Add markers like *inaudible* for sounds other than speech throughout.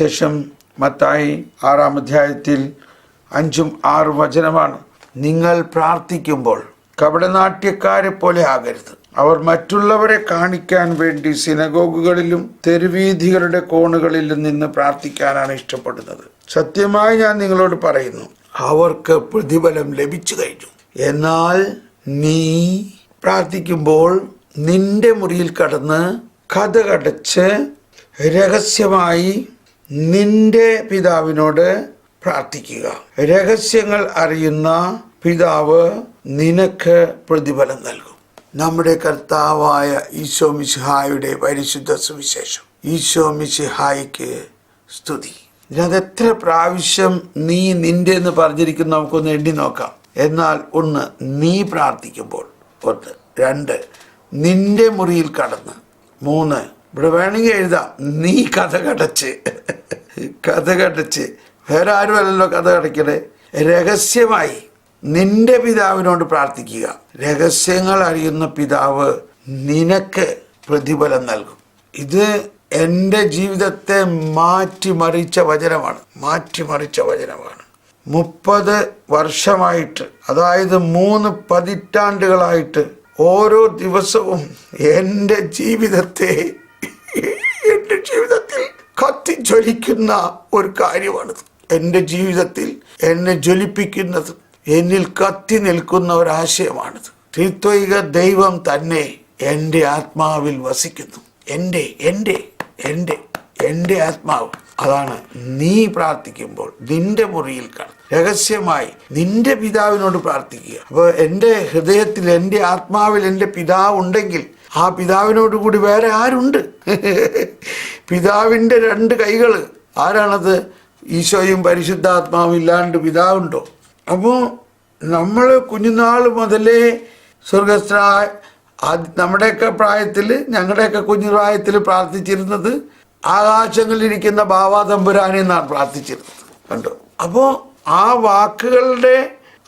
ശേഷം മത്തായി ആറാം അധ്യായത്തിൽ അഞ്ചും ആറ് വചനമാണ് നിങ്ങൾ പ്രാർത്ഥിക്കുമ്പോൾ കപടനാട്യക്കാരെ പോലെ ആകരുത്. അവർ മറ്റുള്ളവരെ കാണിക്കാൻ വേണ്ടി സിനഗോഗുകളിലും തെരുവീഥികളുടെ കോണുകളിലും നിന്ന് പ്രാർത്ഥിക്കാനാണ് ഇഷ്ടപ്പെടുന്നത്. സത്യമായി ഞാൻ നിങ്ങളോട് പറയുന്നു അവർക്ക് പ്രതിഫലം ലഭിച്ചു കഴിഞ്ഞു. എന്നാൽ നീ പ്രാർത്ഥിക്കുമ്പോൾ നിന്റെ മുറിയിൽ കടന്ന് കഥ കടച്ച് രഹസ്യമായി നിന്റെ പിതാവിനോട് പ്രാർത്ഥിക്കുക. രഹസ്യങ്ങൾ അറിയുന്ന പിതാവ് നിനക്ക് പ്രതിഫലം നൽകും. നമ്മുടെ കർത്താവായ ഈശോ മിശിഹായുടെ പരിശുദ്ധ സുവിശേഷം. ഈശോ മിശിഹായിക്ക് സ്തുതി. ഇതിനകത്ത് എത്ര പ്രാവശ്യം നീ നിന്റെ എന്ന് പറഞ്ഞിരിക്കുന്ന നമുക്കൊന്ന് എണ്ണി നോക്കാം. എന്നാൽ ഒന്ന് നീ പ്രാർത്ഥിക്കുമ്പോൾ ഒന്ന് രണ്ട് നിന്റെ മുറിയിൽ കടന്ന്. മൂന്ന് ഇവിടെ വേണമെങ്കിൽ എഴുതാം. നീ കഥ കടച്ച്. കഥ കടച്ച്. വേറെ ആരുമല്ലല്ലോ കഥ കടക്കണേ രഹസ്യമായി നിന്റെ പിതാവിനോട് പ്രാർത്ഥിക്കുക. രഹസ്യങ്ങൾ അറിയുന്ന പിതാവ് നിനക്ക് പ്രതിഫലം നൽകും. ഇത് എന്റെ ജീവിതത്തെ മാറ്റിമറിച്ച വചനമാണ്. മാറ്റിമറിച്ച വചനമാണ്. മുപ്പത് വർഷമായിട്ട് അതായത് മൂന്ന് പതിറ്റാണ്ടുകളായിട്ട് ഓരോ ദിവസവും എന്റെ ജീവിതത്തെ എന്റെ ജീവിതത്തിൽ കത്തിജ്വലിക്കുന്ന ഒരു കാര്യമാണിത്. എന്റെ ജീവിതത്തിൽ എന്നെ ജ്വലിപ്പിക്കുന്നത് എന്നിൽ കത്തി നിൽക്കുന്ന ഒരാശയമാണിത് ത്രിത്വൈക ദൈവം തന്നെ എന്റെ ആത്മാവിൽ വസിക്കുന്നു. എന്റെ എന്റെ എന്റെ എന്റെ ആത്മാവ്. അതാണ് നീ പ്രാർത്ഥിക്കുമ്പോൾ നിന്റെ മുറിയിൽ കാണും. രഹസ്യമായി നിന്റെ പിതാവിനോട് പ്രാർത്ഥിക്കുക. അപ്പോൾ എന്റെ ഹൃദയത്തിൽ എന്റെ ആത്മാവിൽ എന്റെ പിതാവ് ഉണ്ടെങ്കിൽ ആ പിതാവിനോട് കൂടി വേറെ ആരുണ്ട്? *laughs* പിതാവിന്റെ രണ്ട് കൈകൾ ആരാണത്? ഈശോയും പരിശുദ്ധാത്മാവും ഇല്ലാണ്ട് പിതാവുണ്ടോ? അപ്പോൾ നമ്മൾ കുഞ്ഞുനാൾ മുതലേ സ്വർഗസ്ഥ നമ്മുടെയൊക്കെ പ്രായത്തിൽ ഞങ്ങളുടെയൊക്കെ കുഞ്ഞു പ്രായത്തിൽ പ്രാർത്ഥിച്ചിരുന്നത് ആകാശങ്ങളിലിരിക്കുന്ന ബാബാ എന്നാണ് പ്രാർത്ഥിച്ചിരുന്നത്. കണ്ടു? അപ്പോൾ ആ വാക്കുകളുടെ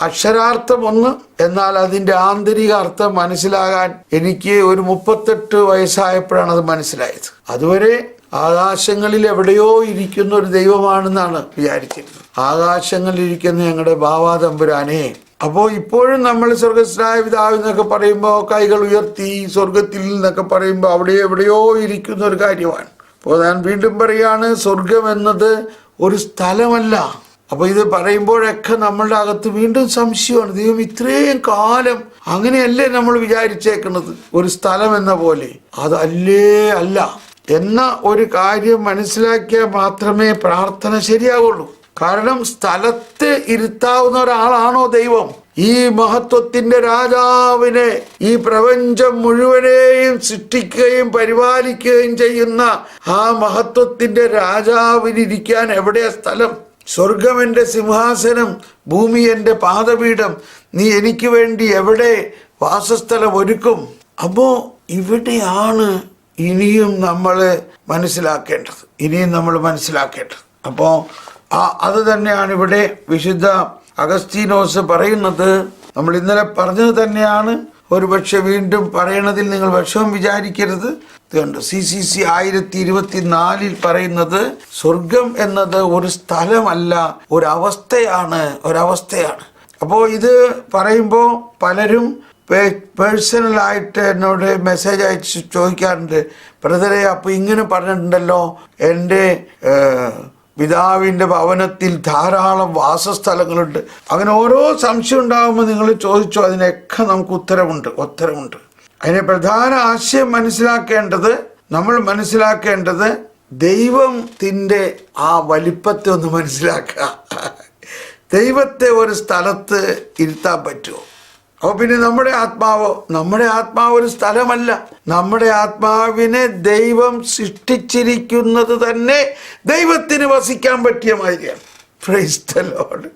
അക്ഷരാർത്ഥം ഒന്ന് എന്നാൽ അതിന്റെ ആന്തരിക അർത്ഥം മനസ്സിലാകാൻ എനിക്ക് ഒരു മുപ്പത്തെട്ട് വയസ്സായപ്പോഴാണ് അത് മനസ്സിലായത്. അതുവരെ ആകാശങ്ങളിൽ എവിടെയോ ഇരിക്കുന്ന ഒരു ദൈവമാണെന്നാണ് വിചാരിച്ചിരുന്നത്. ആകാശങ്ങളിൽ ഇരിക്കുന്ന ഞങ്ങളുടെ ബാബാ തമ്പുരാനെ അപ്പോൾ ഇപ്പോഴും നമ്മൾ സ്വർഗസ്നായ പിതാവ് എന്നൊക്കെ പറയുമ്പോൾ കൈകൾ ഉയർത്തി സ്വർഗത്തിൽ നിന്നൊക്കെ പറയുമ്പോൾ അവിടെ എവിടെയോ ഇരിക്കുന്ന ഒരു കാര്യമാണ്. അപ്പോൾ ഞാൻ വീണ്ടും പറയാണ് സ്വർഗം എന്നത് ഒരു സ്ഥലമല്ല. അപ്പൊ ഇത് പറയുമ്പോഴൊക്കെ നമ്മളുടെ അകത്ത് വീണ്ടും സംശയമാണ്. ദൈവം ഇത്രയും കാലം അങ്ങനെയല്ലേ നമ്മൾ വിചാരിച്ചേക്കുന്നത്? ഒരു സ്ഥലം എന്ന പോലെ. അതല്ലേ അല്ല. എന്ന ഒരു കാര്യം മനസ്സിലാക്കിയാൽ മാത്രമേ പ്രാർത്ഥന ശരിയാവുള്ളൂ. കാരണം സ്ഥലത്ത് ഇരുത്താവുന്ന ഒരാളാണോ ദൈവം? ഈ മഹത്വത്തിന്റെ രാജാവിനെ ഈ പ്രപഞ്ചം മുഴുവനെയും സൃഷ്ടിക്കുകയും പരിപാലിക്കുകയും ചെയ്യുന്ന ആ മഹത്വത്തിന്റെ രാജാവിനിരിക്കാൻ എവിടെയാ സ്ഥലം? സ്വർഗം എന്റെ സിംഹാസനം ഭൂമി എന്റെ പാദപീഠം. നീ എനിക്ക് വേണ്ടി എവിടെ വാസസ്ഥലം ഒരുക്കും? അപ്പോൾ ഇവിടെയാണ് ഇനിയും നമ്മൾ മനസ്സിലാക്കേണ്ടത്. ഇനിയും നമ്മൾ മനസ്സിലാക്കേണ്ടത്. അപ്പോൾ ആ അത് തന്നെയാണ് ഇവിടെ വിശുദ്ധ അഗസ്തീനോസ് പറയുന്നത് നമ്മൾ ഇന്നലെ പറഞ്ഞത് തന്നെയാണ്. ഒരുപക്ഷെ വീണ്ടും പറയണതിൽ നിങ്ങൾ വിഷമം വിചാരിക്കരുത്. ഇതുണ്ട് സി സി സി ആയിരത്തി ഇരുപത്തി നാലിൽ പറയുന്നത് സ്വർഗം എന്നത് ഒരു സ്ഥലമല്ല ഒരവസ്ഥയാണ് ഒരവസ്ഥയാണ്. അപ്പോൾ ഇത് പറയുമ്പോൾ പലരും പേഴ്സണലായിട്ട് എന്നോട് മെസ്സേജ് അയച്ച് ചോദിക്കാറുണ്ട്. ബ്രദറെ അപ്പോൾ ഇങ്ങനെ പറഞ്ഞിട്ടുണ്ടല്ലോ എന്റെ പിതാവിന്റെ ഭവനത്തിൽ ധാരാളം വാസസ്ഥലങ്ങളുണ്ട്. അങ്ങനെ ഓരോ സംശയം ഉണ്ടാകുമ്പോൾ നിങ്ങൾ ചോദിച്ചു അതിനൊക്കെ നമുക്ക് ഉത്തരവുണ്ട് ഉത്തരവുണ്ട്. അതിനെ പ്രധാന ആശയം മനസ്സിലാക്കേണ്ടത് നമ്മൾ മനസ്സിലാക്കേണ്ടത് ദൈവത്തിന്റെ ആ വലിപ്പത്തെ ഒന്ന് മനസ്സിലാക്കുക. ദൈവത്തെ ഒരു സ്ഥലത്ത് ഇരുത്താൻ പറ്റുമോ? അപ്പോൾ പിന്നെ നമ്മുടെ ആത്മാവോ നമ്മുടെ ആത്മാവ് ഒരു സ്ഥലമല്ല. നമ്മുടെ ആത്മാവിനെ ദൈവം സൃഷ്ടിച്ചിരിക്കുന്നത് തന്നെ ദൈവത്തിന് വസിക്കാൻ പറ്റിയ മാതിരിയാണ്. Lord.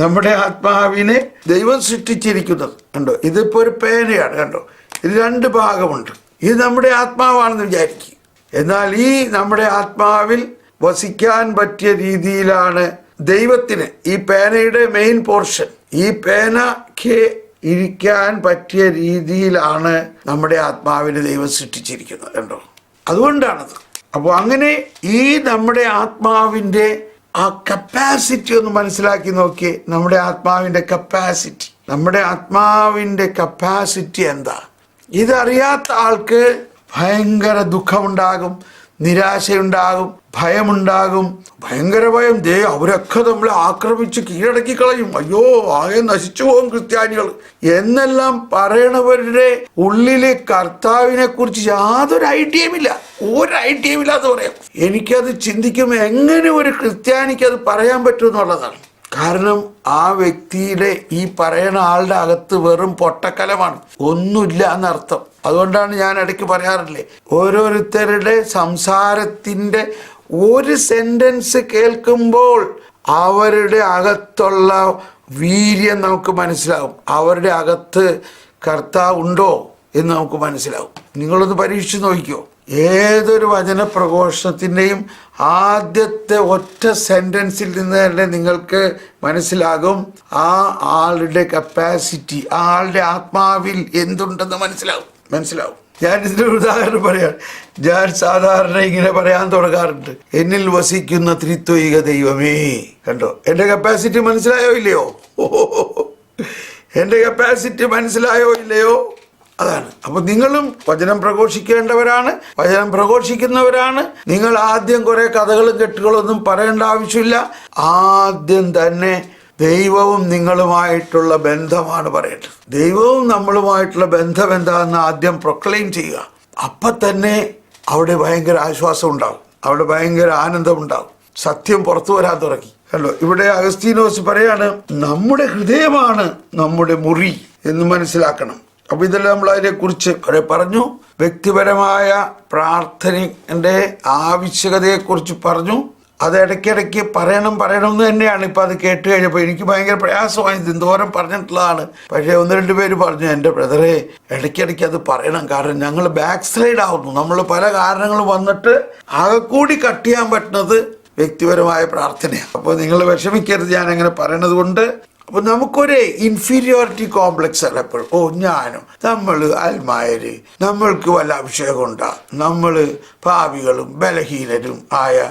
നമ്മുടെ ആത്മാവിനെ ദൈവം സൃഷ്ടിച്ചിരിക്കുന്നത്. കണ്ടോ? ഇതിപ്പോ ഒരു പേനയാണ് കണ്ടോ? ഇത് രണ്ട് ഭാഗമുണ്ട്. ഇത് നമ്മുടെ ആത്മാവാണെന്ന് വിചാരിക്കുക എന്നാൽ ഈ നമ്മുടെ ആത്മാവിൽ വസിക്കാൻ പറ്റിയ രീതിയിലാണ് ദൈവത്തിന് ഈ പേനയുടെ മെയിൻ പോർഷൻ ഈ പേനയ്ക്ക് ഇരിക്കാൻ പറ്റിയ രീതിയിലാണ് നമ്മുടെ ആത്മാവിനെ ദൈവം സൃഷ്ടിച്ചിരിക്കുന്നത് കണ്ടോ? അതുകൊണ്ടാണത്. അപ്പോൾ അങ്ങനെ ഈ നമ്മുടെ ആത്മാവിന്റെ ആ കപ്പാസിറ്റി ഒന്ന് മനസ്സിലാക്കി നോക്കിയേ. നമ്മുടെ ആത്മാവിന്റെ കപ്പാസിറ്റി നമ്മുടെ ആത്മാവിന്റെ കപ്പാസിറ്റി എന്താ? ഇതറിയാത്ത ആൾക്ക് ഭയങ്കര ദുഃഖമുണ്ടാകും നിരാശയുണ്ടാകും ഭയമുണ്ടാകും. ഭയങ്കര ഭയം. ദേ അവരൊക്കെ നമ്മളെ ആക്രമിച്ച് കീഴടക്കി കളയും. അയ്യോ ആകെ നശിച്ചു പോകും ക്രിസ്ത്യാനികൾ. എന്നെല്ലാം പറയണവരുടെ ഉള്ളിലെ കർത്താവിനെ കുറിച്ച് യാതൊരു ഐഡിയയും ഇല്ല. ഒരു ഐഡിയയും ഇല്ലാതെ പറയാം. എനിക്കത് ചിന്തിക്കുമ്പോൾ എങ്ങനെ ഒരു ക്രിസ്ത്യാനിക്ക് അത് പറയാൻ പറ്റും എന്നുള്ളതാണ്. കാരണം ആ വ്യക്തിയുടെ ഈ പറയുന്ന ആളുടെ അകത്ത് വെറും പൊട്ടക്കലമാണ്. ഒന്നുമില്ല എന്നർത്ഥം. അതുകൊണ്ടാണ് ഞാൻ ഇടയ്ക്ക് പറയാറില്ലേ ഓരോരുത്തരുടെ സംസാരത്തിന്റെ ഒരു സെന്റൻസ് കേൾക്കുമ്പോൾ അവരുടെ അകത്തുള്ള വീര്യം നമുക്ക് മനസ്സിലാവും. അവരുടെ അകത്ത് കർത്താവ് ഉണ്ടോ എന്ന് നമുക്ക് മനസ്സിലാവും. നിങ്ങളൊന്ന് പരീക്ഷിച്ച് നോക്കിക്കോ. ഏതൊരു വചന പ്രഘോഷണത്തിന്റെയും ആദ്യത്തെ ഒറ്റ സെന്റൻസിൽ നിന്ന് തന്നെ നിങ്ങൾക്ക് മനസ്സിലാകും. ആ ആളുടെ കപ്പാസിറ്റി ആ ആളുടെ ആത്മാവിൽ എന്തുണ്ടെന്ന് മനസ്സിലാവും. മനസ്സിലാവും. ഞാൻ ഇതിന്റെ ഒരു ഉദാഹരണം പറയാം. ഞാൻ സാധാരണ ഇങ്ങനെ പറയാൻ തുടങ്ങാറുണ്ട്. എന്നിൽ വസിക്കുന്ന ത്രിത്വൈക ദൈവമേ. കണ്ടോ? എന്റെ കപ്പാസിറ്റി മനസ്സിലായോ ഇല്ലയോ? എന്റെ കപ്പാസിറ്റി മനസ്സിലായോ ഇല്ലയോ? അതാണ്. അപ്പൊ നിങ്ങളും വചനം പ്രഘോഷിക്കേണ്ടവരാണ്. വചനം പ്രഘോഷിക്കുന്നവരാണ്. നിങ്ങൾ ആദ്യം കുറെ കഥകളും കെട്ടുകളൊന്നും പറയേണ്ട ആവശ്യമില്ല. ആദ്യം തന്നെ ദൈവവും നിങ്ങളുമായിട്ടുള്ള ബന്ധമാണ് പറയേണ്ടത് ദൈവവും നമ്മളുമായിട്ടുള്ള ബന്ധം എന്താണെന്ന് ആദ്യം പ്രൊക്ലെയിം ചെയ്യുക. അപ്പം തന്നെ അവിടെ ഭയങ്കര ആശ്വാസം ഉണ്ടാവും. അവിടെ ഭയങ്കര ആനന്ദം ഉണ്ടാവും. സത്യം പുറത്തു വരാൻ തുടങ്ങി. ഹലോ ഇവിടെ അഗസ്തീനോസ് പറയാണ് നമ്മുടെ ഹൃദയമാണ് നമ്മുടെ മുറി എന്ന് മനസ്സിലാക്കണം. അപ്പൊ ഇതെല്ലാം നമ്മൾ അതിനെക്കുറിച്ച് കുറെ പറഞ്ഞു. വ്യക്തിപരമായ പ്രാർത്ഥനയുടെ ആവശ്യകതയെക്കുറിച്ച് പറഞ്ഞു. അത് ഇടയ്ക്കിടയ്ക്ക് പറയണം പറയണം എന്ന് തന്നെയാണ്. ഇപ്പം അത് കേട്ട് കഴിഞ്ഞപ്പോൾ എനിക്ക് ഭയങ്കര പ്രയാസമായി. എന്തോരം പറഞ്ഞിട്ടുള്ളതാണ്. പക്ഷേ ഒന്ന് രണ്ട് പേര് പറഞ്ഞു എന്റെ ബ്രദറെ ഇടയ്ക്കിടയ്ക്ക് അത് പറയണം. കാരണം ഞങ്ങൾ ബാക്ക് സൈഡ് ആവുന്നു. നമ്മൾ പല കാരണങ്ങൾ വന്നിട്ട് ആകെ കൂടി കട്ട് ചെയ്യാൻ പറ്റുന്നത് വ്യക്തിപരമായ പ്രാർത്ഥനയാണ്. അപ്പോൾ നിങ്ങൾ വിഷമിക്കരുത്. ഞാൻ അങ്ങനെ പറയണത് കൊണ്ട് അപ്പൊ നമുക്കൊരു ഇൻഫീരിയോറിറ്റി കോംപ്ലക്സ് അല്ല എപ്പോഴും ഓ ഞാനും. നമ്മൾ അൽമായര്. നമ്മൾക്ക് വല്ല അഭിഷേകം ഉണ്ടാ? നമ്മൾ ഭാവികളും ബലഹീനരും ആയ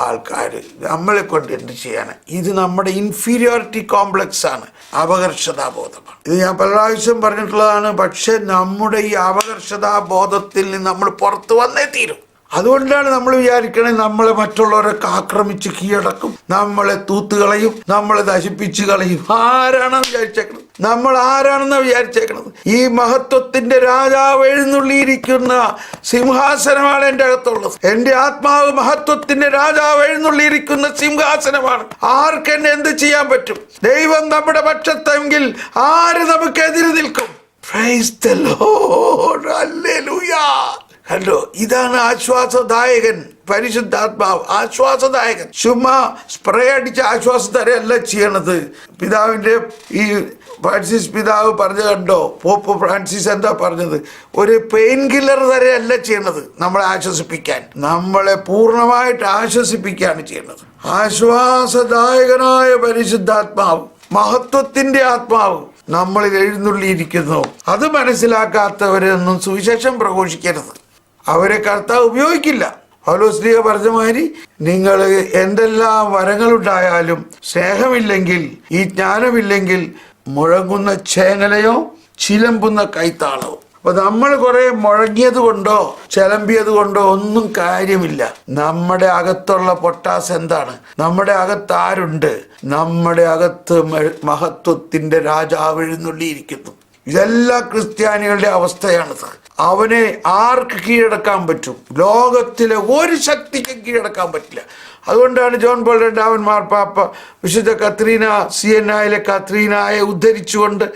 ആൾക്കാർ നമ്മളെ കൊണ്ട് എന്ത് ചെയ്യാനാണ് ഇത് നമ്മുടെ ഇൻഫീരിയോറിറ്റി കോംപ്ലക്സ് ആണ്. അപകർഷതാബോധമാണ്. ഇത് ഞാൻ പല പ്രാവശ്യം പറഞ്ഞിട്ടുള്ളതാണ്. പക്ഷെ നമ്മുടെ ഈ അപകർഷതാബോധത്തിൽ നിന്ന് നമ്മൾ പുറത്തു വന്നേ തീരും. അതുകൊണ്ടാണ് നമ്മൾ വിചാരിക്കണേ നമ്മളെ മറ്റുള്ളവരൊക്കെ ആക്രമിച്ച് കീഴടക്കും. നമ്മളെ തൂത്തുകളയും നമ്മളെ നശിപ്പിച്ച് കളയും. ആരാണെന്ന് വിചാരിച്ചേക്കണത്? നമ്മൾ ആരാണെന്ന് വിചാരിച്ചേക്കണത്? ഈ മഹത്വത്തിന്റെ രാജാവ് എഴുന്നള്ളിയിരിക്കുന്ന സിംഹാസനമാണ് എന്റെ അകത്തുള്ളത്. എന്റെ ആത്മാവ് മഹത്വത്തിന്റെ രാജാവ് എഴുന്നള്ളിയിരിക്കുന്ന സിംഹാസനമാണ്. ആർക്ക് എന്നെ എന്ത് ചെയ്യാൻ പറ്റും? ദൈവം നമ്മുടെ പക്ഷത്തെങ്കിൽ ആര് നമുക്ക് നിൽക്കും? Praise the Lord. Hallelujah. കണ്ടോ ഇതാണ് ആശ്വാസദായകൻ പരിശുദ്ധാത്മാവ് ആശ്വാസദായകൻ. ചുമ്മാ സ്പ്രേ അടിച്ച് ആശ്വാസം തരയല്ല ചെയ്യണത്. പിതാവിന്റെ ഈ ഫ്രാൻസിസ് പിതാവ് പറഞ്ഞത് കണ്ടോ? പോപ്പ് ഫ്രാൻസിസ് എന്താ പറഞ്ഞത്? ഒരു പെയിൻ കില്ലർ തരയല്ല ചെയ്യണത് നമ്മളെ ആശ്വസിപ്പിക്കാൻ. നമ്മളെ പൂർണമായിട്ട് ആശ്വസിപ്പിക്കുകയാണ് ചെയ്യുന്നത് ആശ്വാസദായകനായ പരിശുദ്ധാത്മാവ് മഹത്വത്തിന്റെ ആത്മാവ് നമ്മളിൽ എഴുന്നള്ളിയിരിക്കുന്നു. അത് മനസ്സിലാക്കാത്തവരൊന്നും സുവിശേഷം പ്രഘോഷിക്കരുത്. അവരെ കർത്താവ് ഉപയോഗിക്കില്ല. പൗലോസ്ലിയ പറഞ്ഞ മാതിരി നിങ്ങൾ എന്തെല്ലാം വരങ്ങളുണ്ടായാലും സ്നേഹമില്ലെങ്കിൽ ഈ ജ്ഞാനമില്ലെങ്കിൽ മുഴങ്ങുന്ന ചേങ്ങലയോ ചിലമ്പുന്ന കൈത്താളവും അപ്പൊ നമ്മൾ കുറെ മുഴങ്ങിയത് കൊണ്ടോ ചിലമ്പിയത് കൊണ്ടോ ഒന്നും കാര്യമില്ല. നമ്മുടെ അകത്തുള്ള പൊട്ടാസ് എന്താണ്? നമ്മുടെ അകത്ത് ആരുണ്ട്? നമ്മുടെ അകത്ത് മഹത്വത്തിന്റെ രാജാവ് എഴുന്നള്ളിയിരിക്കുന്നു. ഇതെല്ലാ ക്രിസ്ത്യാനികളുടെ അവസ്ഥയാണിത്. അവനെ ആർക്ക് കീഴടക്കാൻ പറ്റും? ലോകത്തിലെ ഒരു ശക്തിക്കും കീഴടക്കാൻ പറ്റില്ല. അതുകൊണ്ടാണ് ജോൺ പോൾ രണ്ടാമൻ പാപ്പ വിശുദ്ധ കത്രീന സി എൻ ആയിലെ കത്രീനായെ ഉദ്ധരിച്ചുകൊണ്ട്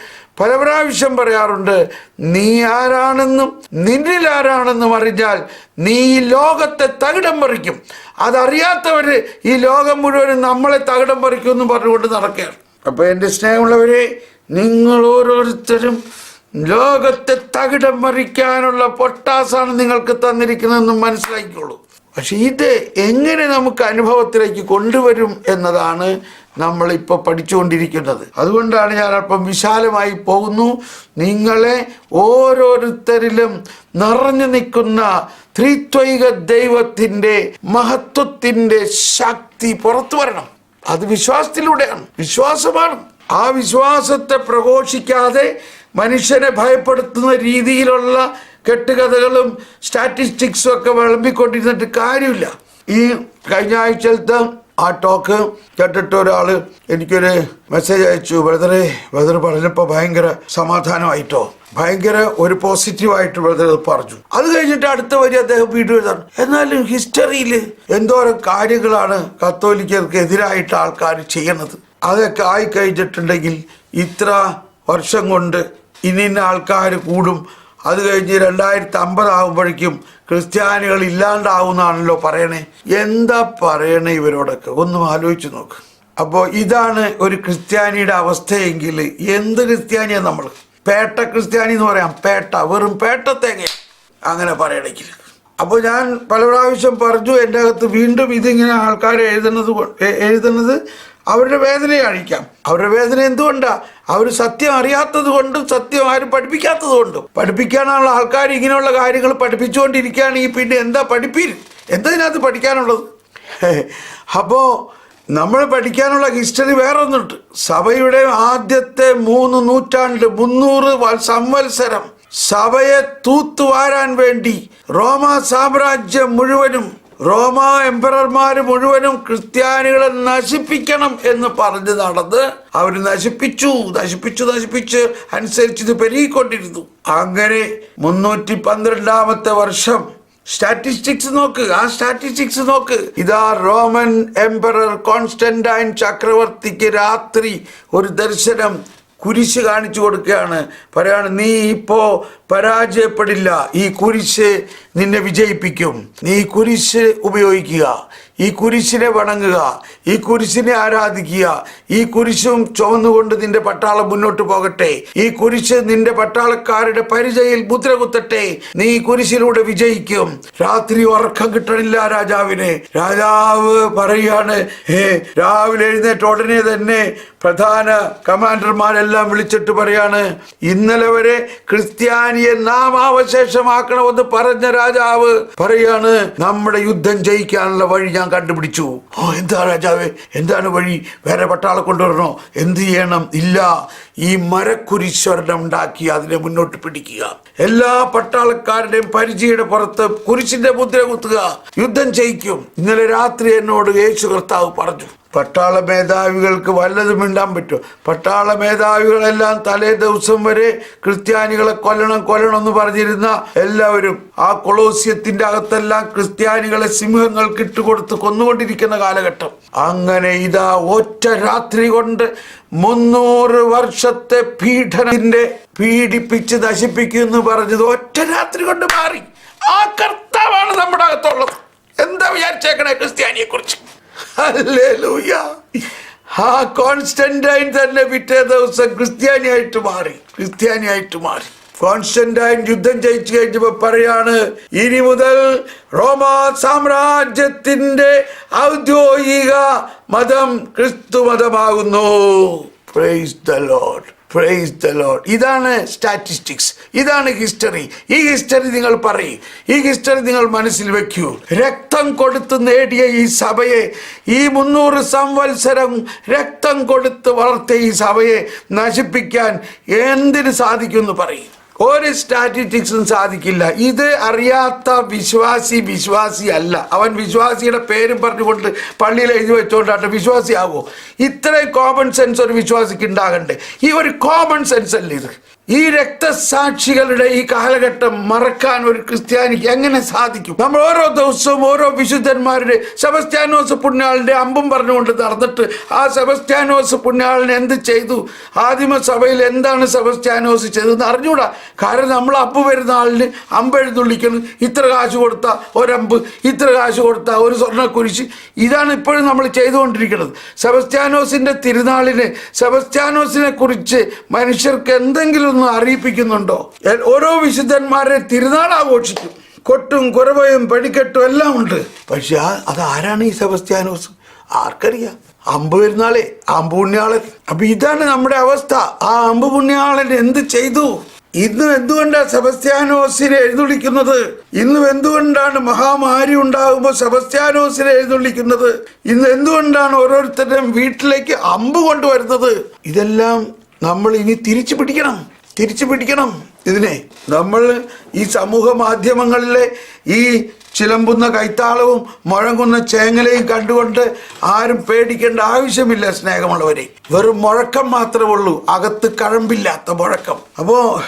പല പ്രാവശ്യം പറയാറുണ്ട് നീ ആരാണെന്നും നിന്നിൽ ആരാണെന്നും അറിഞ്ഞാൽ നീ ഈ ലോകത്തെ തകിടം പറിക്കും. അതറിയാത്തവർ ഈ ലോകം മുഴുവനും നമ്മളെ തകിടം പറിക്കുമെന്ന് പറഞ്ഞുകൊണ്ട് നടക്കുകയാണ്. അപ്പോൾ എന്റെ സ്നേഹമുള്ളവരെ നിങ്ങൾ ഓരോരുത്തരും ലോകത്തെ തകിടം മറിക്കാനുള്ള പൊട്ടാസാണ് നിങ്ങൾക്ക് തന്നിരിക്കുന്നതെന്ന് മനസ്സിലാക്കിക്കോളൂ. പക്ഷെ ഇത് എങ്ങനെ നമുക്ക് അനുഭവത്തിലേക്ക് കൊണ്ടുവരും എന്നതാണ് നമ്മൾ ഇപ്പോൾ പഠിച്ചുകൊണ്ടിരിക്കുന്നത്. അതുകൊണ്ടാണ് ഞാൻ അല്പം വിശാലമായി പോകുന്നു. നിങ്ങളെ ഓരോരുത്തരിലും നിറഞ്ഞു നിൽക്കുന്ന ത്രിത്വൈക ദൈവത്തിന്റെ മഹത്വത്തിന്റെ ശക്തി പുറത്തു വരണം. അത് വിശ്വാസത്തിലൂടെയാണ്. വിശ്വാസമാണ്. ആ വിശ്വാസത്തെ പ്രഘോഷിക്കാതെ മനുഷ്യനെ ഭയപ്പെടുത്തുന്ന രീതിയിലുള്ള കെട്ടുകഥകളും സ്റ്റാറ്റിസ്റ്റിക്സും ഒക്കെ വിളമ്പിക്കൊണ്ടിരുന്നിട്ട് കാര്യമില്ല. ഈ കഴിഞ്ഞ ആഴ്ചത്തെ ആ ടോക്ക് കേട്ടിട്ട് ഒരാൾ എനിക്കൊരു മെസ്സേജ് അയച്ചു. ബ്രദറെ ബ്രദർ പറഞ്ഞപ്പോൾ ഭയങ്കര സമാധാനമായിട്ടോ? ഭയങ്കര ഒരു പോസിറ്റീവായിട്ട് ബ്രദർ പറഞ്ഞു. അത് കഴിഞ്ഞിട്ട് അടുത്ത വരി അദ്ദേഹം വീഡിയോ എഴുതാൻ എന്നാലും ഹിസ്റ്ററിയിൽ എന്തോരം കാര്യങ്ങളാണ് കത്തോലിക്കർക്ക് എതിരായിട്ട് ആൾക്കാർ ചെയ്യണത് അതൊക്കെ ആയി കഴിഞ്ഞിട്ടുണ്ടെങ്കിൽ ഇത്ര വർഷം കൊണ്ട് ഇനി ഇന്ന ആൾക്കാർ കൂടും. അത് കഴിഞ്ഞ് രണ്ടായിരത്തി അമ്പതാകുമ്പോഴേക്കും ക്രിസ്ത്യാനികൾ ഇല്ലാണ്ടാവുന്നാണല്ലോ പറയണേ. എന്താ പറയണേ ഇവരോടൊക്കെ? ഒന്നും ആലോചിച്ച് നോക്ക്. അപ്പോൾ ഇതാണ് ഒരു ക്രിസ്ത്യാനിയുടെ അവസ്ഥയെങ്കിൽ എന്ത് ക്രിസ്ത്യാനിയാണ് നമ്മൾ? പേട്ട ക്രിസ്ത്യാനി എന്ന് പറയാം. പേട്ട വെറും പേട്ട തേങ്ങ അങ്ങനെ പറയണമെങ്കിൽ. അപ്പോൾ ഞാൻ പല പ്രാവശ്യം പറഞ്ഞു എന്റെ അകത്ത് വീണ്ടും ഇതിങ്ങനെ ആൾക്കാർ എഴുതുന്നത് എഴുതുന്നത് അവരുടെ വേദനയെ അഴിക്കാം. അവരുടെ വേദന എന്തുകൊണ്ടാണ് അവർ സത്യം അറിയാത്തത് കൊണ്ടും സത്യം ആരും പഠിപ്പിക്കാത്തത് കൊണ്ടും. പഠിപ്പിക്കാനുള്ള ആൾക്കാർ ഇങ്ങനെയുള്ള കാര്യങ്ങൾ പഠിപ്പിച്ചുകൊണ്ടിരിക്കുകയാണെങ്കിൽ പിന്നെ എന്താ പഠിപ്പീൻ എന്തതിനകത്ത് പഠിക്കാനുള്ളത്? അപ്പോൾ നമ്മൾ പഠിക്കാനുള്ള ഹിസ്റ്ററി വേറെ ഒന്നുണ്ട് സഭയുടെ ആദ്യത്തെ മൂന്ന് നൂറ്റാണ്ട് മുന്നൂറ് സംവത്സരം സഭയെ തൂത്തുവാരാൻ വേണ്ടി റോമ സാമ്രാജ്യം മുഴുവനും റോമ എംപറർമാർ മുഴുവനും ക്രിസ്ത്യാനികളെ നശിപ്പിക്കണം എന്ന് പറഞ്ഞ് നടന്ന് അവർ നശിപ്പിച്ചു നശിപ്പിച്ചു നശിപ്പിച്ച് അനുസരിച്ച് ഇത് പെരുകിക്കൊണ്ടിരുന്നു. അങ്ങനെ മുന്നൂറ്റി പന്ത്രണ്ടാമത്തെ വർഷം സ്റ്റാറ്റിസ്റ്റിക്സ് നോക്ക് ആ സ്റ്റാറ്റിസ്റ്റിക്സ് നോക്ക്. ഇതാ റോമൻ എംപറർ കോൺസ്റ്റന്റൈൻ ചക്രവർത്തിക്ക് രാത്രി ഒരു ദർശനം കുരിശ് കാണിച്ചു കൊടുക്കുകയാണ്. പറയാണ് നീ ഇപ്പോ പരാജയപ്പെടില്ല. ഈ കുരിശ് നിന്നെ വിജയിപ്പിക്കും. നീ കുരിശ് ഉപയോഗിക്കുക. ഈ കുരിശിനെ വണങ്ങുക. ഈ കുരിശിനെ ആരാധിക്കുക. ഈ കുരിശും ചുവന്നുകൊണ്ട് നിന്റെ പട്ടാളം മുന്നോട്ട് പോകട്ടെ. ഈ കുരിശ് നിന്റെ പട്ടാളക്കാരുടെ പരിചയിൽ മുദ്ര കുത്തട്ടെ നീ കുരിശിലൂടെ വിജയിക്കും. രാത്രി ഉറക്കം കിട്ടണില്ല രാജാവിന്. രാജാവ് പറയാണ് ഏ രാവിലെ എഴുന്നേറ്റ് ഉടനെ തന്നെ പ്രധാന കമാൻഡർമാരെല്ലാം വിളിച്ചിട്ട് പറയാണ് ഇന്നലെ വരെ ക്രിസ്ത്യാനിയെ നാമാവശേഷമാക്കണമെന്ന് പറഞ്ഞ രാജാവ് പറയാണ് നമ്മുടെ യുദ്ധം ജയിക്കാനുള്ള വഴി ഞാൻ കണ്ടുപിടിച്ചു. ഓ എന്താ രാജാവേ? എന്താണ് വഴി? വേറെ പട്ടാളെ കൊണ്ടുവരണോ? എന്ത് ചെയ്യണം? ഇല്ല. ഈ മരക്കുരിശ്വരണം ഉണ്ടാക്കി അതിനെ മുന്നോട്ട് പിടിക്കുക. എല്ലാ പട്ടാളക്കാരുടെയും പരിചയുടെ പുറത്ത് കുരിശിന്റെ മുദ്ര കുത്തുക. യുദ്ധം ജയിക്കും. ഇന്നലെ രാത്രി എന്നോട് യേശു കർത്താവ് പറഞ്ഞു പട്ടാള മേധാവികൾക്ക് വല്ലതും മിണ്ടാൻ പറ്റും പട്ടാള മേധാവികളെല്ലാം തലേ ദിവസം വരെ ക്രിസ്ത്യാനികളെ കൊല്ലണം കൊല്ലണം എന്ന് പറഞ്ഞിരുന്ന എല്ലാവരും ആ കൊളോസ്യത്തിന്റെ അകത്തെല്ലാം ക്രിസ്ത്യാനികളെ സിംഹങ്ങൾക്ക് ഇട്ടുകൊടുത്ത് കൊന്നുകൊണ്ടിരിക്കുന്ന കാലഘട്ടം. അങ്ങനെ ഇതാ ഒറ്റ രാത്രി കൊണ്ട് മുന്നൂറ് വർഷത്തെ പീഡനത്തിന്റെ പീഡിപ്പിച്ച് നശിപ്പിക്കും എന്ന് പറഞ്ഞത് ഒറ്റ രാത്രി കൊണ്ട് മാറി. ആ കർത്താവാണ് നമ്മുടെ അകത്തുള്ളത്. എന്താ വിചാരിച്ചേക്കണേ ക്രിസ്ത്യാനിയെ കുറിച്ച്. ആ കോൺസ്റ്റന്റൈൻ തന്നെ പിറ്റേ ദിവസം ക്രിസ്ത്യാനിയായിട്ട് മാറി. ക്രിസ്ത്യാനിയായിട്ട് മാറി. കോൺസ്റ്റന്റൈൻ യുദ്ധം ജയിച്ചു കഴിഞ്ഞപ്പോ പറയാണ് ഇനി മുതൽ റോമാ സാമ്രാജ്യത്തിന്റെ ഔദ്യോഗിക മതം ക്രിസ്തു മതമാകുന്നു praise the Lord praise the Lord ഇതാണ് സ്റ്റാറ്റിസ്റ്റിക്സ് ഇതാണ് ഹിസ്റ്ററി ഈ ഹിസ്റ്ററി നിങ്ങൾ പറയും. ഈ ഹിസ്റ്ററി നിങ്ങൾ മനസ്സിൽ വെക്കൂ. രക്തം കൊടുത്ത് നേടിയ ഈ സഭയെ ഈ മുന്നൂറ് സംവത്സരം രക്തം കൊടുത്ത് വളർത്തിയ ഈ സഭയെ നശിപ്പിക്കാൻ എന്തിന് സാധിക്കുമെന്ന് പറയും. ഒരു സ്റ്റാറ്റിസ്റ്റിക്സും സാധിക്കില്ല. ഇത് അറിയാത്ത വിശ്വാസി വിശ്വാസി അല്ല. അവൻ വിശ്വാസിയുടെ പേരും പറഞ്ഞുകൊണ്ട് പള്ളിയിൽ എഴുതി വെച്ചുകൊണ്ടാട്ട് വിശ്വാസിയാവോ? ഇത്രയും കോമൺ സെൻസ് ഒരു വിശ്വാസിക്ക് ഉണ്ടാകണ്ടേ? ഈ ഒരു കോമൺ സെൻസ് അല്ലേ ഇത്? ഈ രക്തസാക്ഷികളുടെ ഈ കാലഘട്ടം മറക്കാൻ ഒരു ക്രിസ്ത്യാനിക്ക് എങ്ങനെ സാധിക്കും? നമ്മൾ ഓരോ ദിവസവും ഓരോ വിശുദ്ധന്മാരുടെ സെബസ്ത്യാനോസ് പുണ്യാളിന്റെ അമ്പും പറഞ്ഞുകൊണ്ട് നടന്നിട്ട് ആ സെബസ്ത്യാനോസ് പുണ്യാളിന് എന്ത് ചെയ്തു? ആദിമ സഭയിൽ എന്താണ് സെബസ്ത്യാനോസ് ചെയ്തതെന്ന് അറിഞ്ഞൂടാ. കാരണം നമ്മൾ അമ്പ് വരുന്ന ആളിന് അമ്പ് ഇത്ര കാശ് കൊടുത്ത ഒരമ്പ് ഇത്ര കാശ് കൊടുത്ത ഒരു സ്വർണക്കുരിശ്. ഇതാണ് ഇപ്പോഴും നമ്മൾ ചെയ്തുകൊണ്ടിരിക്കുന്നത്. സെബസ്ത്യാനോസിന്റെ തിരുനാളിനെ സെബസ്ത്യാനോസിനെ കുറിച്ച് മനുഷ്യർക്ക് എന്തെങ്കിലും ഒന്ന് അറിയിപ്പിക്കുന്നുണ്ടോ? ഓരോ വിശുദ്ധന്മാരെ തിരുനാൾ ആഘോഷിക്കും. കൊട്ടും കുറവയും പടിക്കെട്ടും എല്ലാം ഉണ്ട്. പക്ഷെ അത് ആരാണ് ഈ സെബസ്ത്യാനോസ്? ആർക്കറിയാം. അമ്പ് പെരുന്നാളെ അമ്പ് പുണ്യാളൻ അപ്പൊ ഇതാണ് നമ്മുടെ അവസ്ഥ. ആ അമ്പ് പുണ്യാളൻ എന്ത് ചെയ്തു? ഇന്നും എന്തുകൊണ്ടാണ് സെബസ്ത്യാനോസിനെ എഴുന്നള്ളിക്കുന്നത്? ഇന്നും എന്തുകൊണ്ടാണ് മഹാമാരി ഉണ്ടാകുമ്പോൾ സെബസ്ത്യാനോസിനെ എഴുന്നള്ളിക്കുന്നത്? ഇന്ന് എന്തുകൊണ്ടാണ് ഓരോരുത്തരുടെയും വീട്ടിലേക്ക് അമ്പ് കൊണ്ടുവരുന്നത്? ഇതെല്ലാം നമ്മൾ ഇനി തിരിച്ചു പിടിക്കണം. തിരിച്ചു പിടിക്കണം ഇതിനെ. നമ്മൾ ഈ സമൂഹ മാധ്യമങ്ങളിലെ ഈ ചിലമ്പുന്ന കൈത്താളവും മുഴങ്ങുന്ന ചേങ്ങലയും കണ്ടുകൊണ്ട് ആരും പേടിക്കേണ്ട ആവശ്യമില്ല സ്നേഹമുള്ളവരെ. വെറും മുഴക്കം മാത്രമേ ഉള്ളൂ. അകത്ത് കഴമ്പില്ലാത്ത മുഴക്കം. അപ്പോ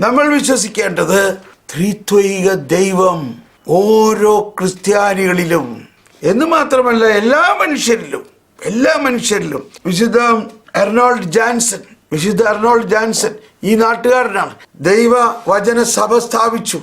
നമ്മൾ വിശ്വസിക്കേണ്ടത് ത്രിത്വൈക ദൈവം ഓരോ ക്രിസ്ത്യാനികളിലും എന്ന് മാത്രമല്ല എല്ലാ മനുഷ്യരിലും എല്ലാ മനുഷ്യരിലും. വിശുദ്ധ എർണോൾഡ് ജാൻസൺ വിശുദ്ധ അർണോൾഡ് ജാൻസൺ ഈ നാട്ടുകാരനാണ്. ദൈവ വചന സഭ സ്ഥാപിച്ചു.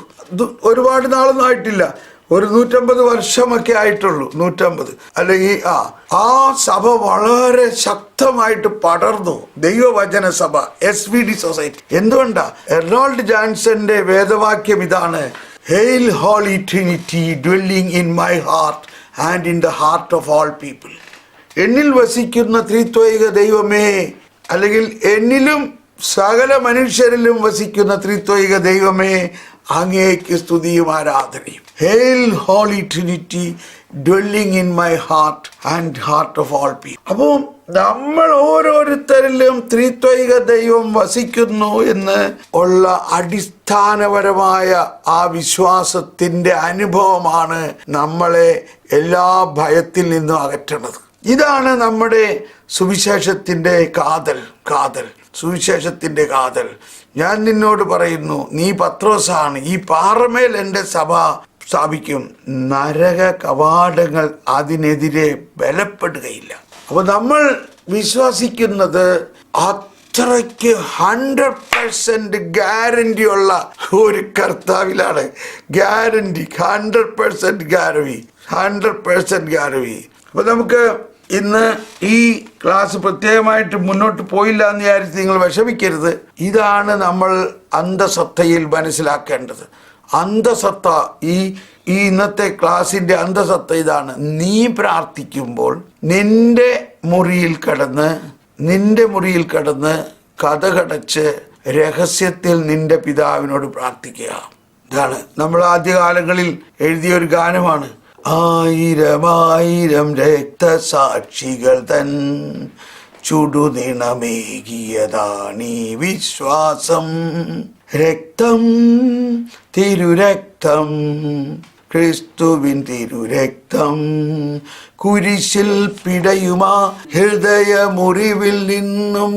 ഒരുപാട് നാളൊന്നും ആയിട്ടില്ല. ഒരു നൂറ്റമ്പത് വർഷമൊക്കെ ആയിട്ടുള്ളൂ. നൂറ്റമ്പത്. അല്ലെങ്കിൽ ആ ആ സഭ വളരെ ശക്തമായിട്ട് പടർന്നു. ദൈവവചന സഭ എസ് വി ഡി സൊസൈറ്റി. എന്തുകൊണ്ടാ? എർണോൾഡ് ജാൻസന്റെ വേദവാക്യം ഇതാണ്. Hail Holy Trinity dwelling in my heart and in the heart of all people. എന്നിൽ വസിക്കുന്ന ത്രിത്വൈക ദൈവമേ അല്ലെങ്കിൽ എന്നിലും സകല മനുഷ്യരിലും വസിക്കുന്ന ത്രിത്വൈക ദൈവമേ അങ്ങേക്ക് സ്തുതിയും ആരാധനയും. Hail Holy Trinity dwelling in my heart and heart of all people അപ്പോൾ നമ്മൾ ഓരോരുത്തരിലും ത്രിത്വൈക ദൈവം വസിക്കുന്നു എന്ന് ഉള്ള അടിസ്ഥാനപരമായ ആ വിശ്വാസത്തിന്റെ അനുഭവമാണ് നമ്മളെ എല്ലാ ഭയത്തിൽ നിന്നും അകറ്റുന്നത് ഇതാണ് നമ്മുടെ സുവിശേഷത്തിന്റെ കാതൽ കാതൽ സുവിശേഷത്തിന്റെ കാതൽ. ഞാൻ നിന്നോട് പറയുന്നു നീ പത്രോസാണ് ഈ പാറമേൽ എന്റെ സഭ സ്ഥാപിക്കും. നരക കവാടങ്ങൾ അതിനെതിരെ ബലപ്പെടുകയില്ല. അപ്പൊ നമ്മൾ വിശ്വസിക്കുന്നത് അത്രയ്ക്ക് ഹൺഡ്രഡ് പെർസെന്റ് ഗ്യാരണ്ടി ഉള്ള ഒരു കർത്താവിലാണ്. Guarantee hundred percent ഗ്യാരവി hundred percent ഗ്യാരവി. അപ്പൊ നമുക്ക് ഇന്ന് ഈ ക്ലാസ് പ്രത്യേകമായിട്ട് മുന്നോട്ട് പോയില്ല എന്ന് വിചാരിച്ച് നിങ്ങൾ വിഷമിക്കരുത്. ഇതാണ് നമ്മൾ അന്ധസത്തയിൽ മനസ്സിലാക്കേണ്ടത്. അന്ധസത്ത ഈ ഈ ഇന്നത്തെ ക്ലാസിന്റെ അന്ധസത്ത ഇതാണ്. നീ പ്രാർത്ഥിക്കുമ്പോൾ നിന്റെ മുറിയിൽ കടന്ന് നിന്റെ മുറിയിൽ കടന്ന് കഥകടച്ച് രഹസ്യത്തിൽ നിന്റെ പിതാവിനോട് പ്രാർത്ഥിക്കുക. ഇതാണ് നമ്മൾ ആദ്യകാലങ്ങളിൽ എഴുതിയ ഒരു ഗാനമാണ്. ആയിരം ആയിരം രക്തസാക്ഷികൾ തൻ ചുടുനിണമേകിയതാണീ വിശ്വാസം. രക്തം തിരുരക്തം ക്രിസ്തുവിൻ തിരുരക്തം. കുരിശിൽ പിടയുമാ ഹൃദയമുറിവിൽ നിന്നും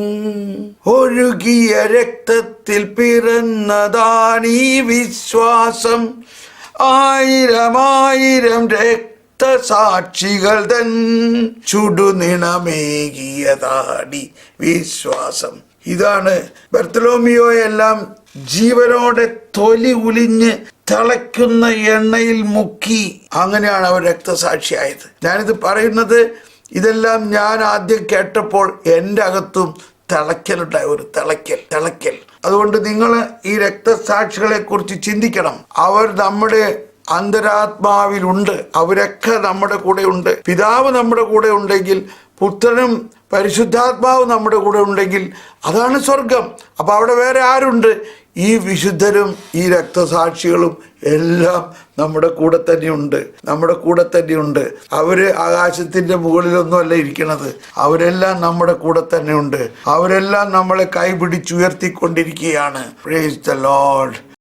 ഒഴുകിയ രക്തത്തിൽ പിറന്നതാണീ വിശ്വാസം. ആയിരമായിരം രക്തസാക്ഷികൾ തൻ ചുടുനിണമേകിയതാടി വിശ്വാസം. ഇതാണ് ബർത്തലോമിയോയെല്ലാം ജീവനോടെ തൊലി ഉലിഞ്ഞ് തിളയ്ക്കുന്ന എണ്ണയിൽ മുക്കി അങ്ങനെയാണ് അവർ രക്തസാക്ഷിയായത്. ഞാനിത് പറയുന്നത് ഇതെല്ലാം ഞാൻ ആദ്യം കേട്ടപ്പോൾ എന്റെ അകത്തും തിളയ്ക്കലുണ്ടായ ഒരു തിളയ്ക്കൽ തിളയ്ക്കൽ. അതുകൊണ്ട് നിങ്ങൾ ഈ രക്തസാക്ഷികളെ കുറിച്ച് ചിന്തിക്കണം. അവർ നമ്മുടെ അന്തരാത്മാവിലുണ്ട്. അവരൊക്കെ നമ്മുടെ കൂടെ ഉണ്ട് പിതാവ് നമ്മുടെ കൂടെ ഉണ്ടെങ്കിൽ പുത്രനും പരിശുദ്ധാത്മാവ് നമ്മുടെ കൂടെ ഉണ്ടെങ്കിൽ അതാണ് സ്വർഗം അപ്പോൾ അവിടെ വേറെ ആരുണ്ട്? ഈ വിശുദ്ധരും ഈ രക്തസാക്ഷികളും എല്ലാം നമ്മുടെ കൂടെ തന്നെയുണ്ട്. നമ്മുടെ കൂടെ തന്നെയുണ്ട്. അവർ ആകാശത്തിന്റെ മുകളിലൊന്നുമല്ല ഇരിക്കണത്. അവരെല്ലാം നമ്മുടെ കൂടെ തന്നെയുണ്ട്. അവരെല്ലാം നമ്മളെ കൈപിടിച്ചുയർത്തിക്കൊണ്ടിരിക്കുകയാണ്. Praise the load